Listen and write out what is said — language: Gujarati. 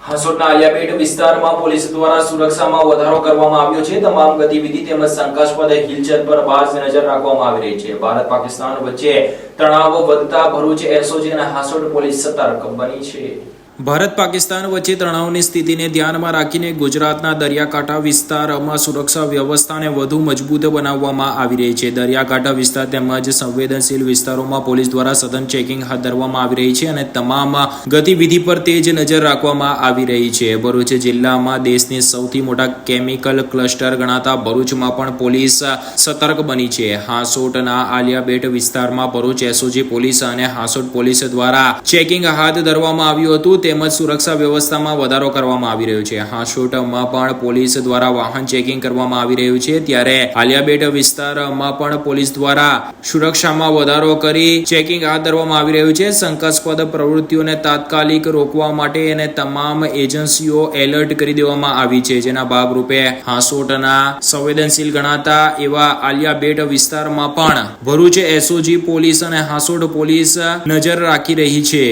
હાંસોટના આલિયાપેટ વિસ્તારમાં પોલીસ દ્વારા સુરક્ષામાં વધારો કરવામાં આવ્યો છે. તમામ ગતિવિધિ તેમજ શંકાસ્પદ હિલચર પર બાજ નજર રાખવામાં આવી રહી છે. ભારત પાકિસ્તાન વચ્ચે તણાવ વધતા ભરૂચ, એસઓજી અને હાંસોટ પોલીસ સતર્ક બની છે. ભારત પાકિસ્તાન વચ્ચે તણાવની સ્થિતિને ધ્યાનમાં રાખીને ગુજરાતના દરિયાકાંઠા વિસ્તારમાં સુરક્ષા વ્યવસ્થાને વધુ મજબૂત બનાવવામાં આવી રહી છે. દરિયાકાંઠા વિસ્તાર તેમજ સંવેદનશીલ વિસ્તારોમાં પોલીસ દ્વારા સઘન ચેકિંગ હાથ ધરવામાં આવી રહી છે અને તમામ ગતિવિધિ પર તેજ નજર રાખવામાં આવી રહી છે. ભરૂચ જિલ્લામાં દેશની સૌથી મોટા કેમિકલ ક્લસ્ટર ગણાતા ભરૂચમાં પણ પોલીસ સતર્ક બની છે. હાંસોટના આલિયાબેટ વિસ્તારમાં ભરૂચ એસઓજી પોલીસ અને હાંસોટ પોલીસ દ્વારા ચેકિંગ હાથ ધરવામાં આવ્યું હતું. તેમજ સુરક્ષા વ્યવસ્થામાં વધારો કરવામાં આવી રહ્યો છે. હાંસોટમાં પણ પોલીસ દ્વારા વાહન ચેકિંગ કરવામાં આવી રહ્યું છે. ત્યારે આલિયાબેટ વિસ્તારમાં પણ પોલીસ દ્વારા સુરક્ષામાં વધારો કરી ચેકિંગ હાથ ધરવામાં આવી રહ્યું છે. શંકાસ્પદ પ્રવૃત્તિઓને તાત્કાલિક રોકવા માટે અને તમામ એજન્સીઓ એલર્ટ કરી દેવામાં આવી છે. જેના ભાગરૂપે હાંસોટના સંવેદનશીલ ગણાતા એવા આલિયાબેટ વિસ્તારમાં પણ ભરૂચ એસઓજી પોલીસ અને હાંસોટ પોલીસ નજર રાખી રહી છે.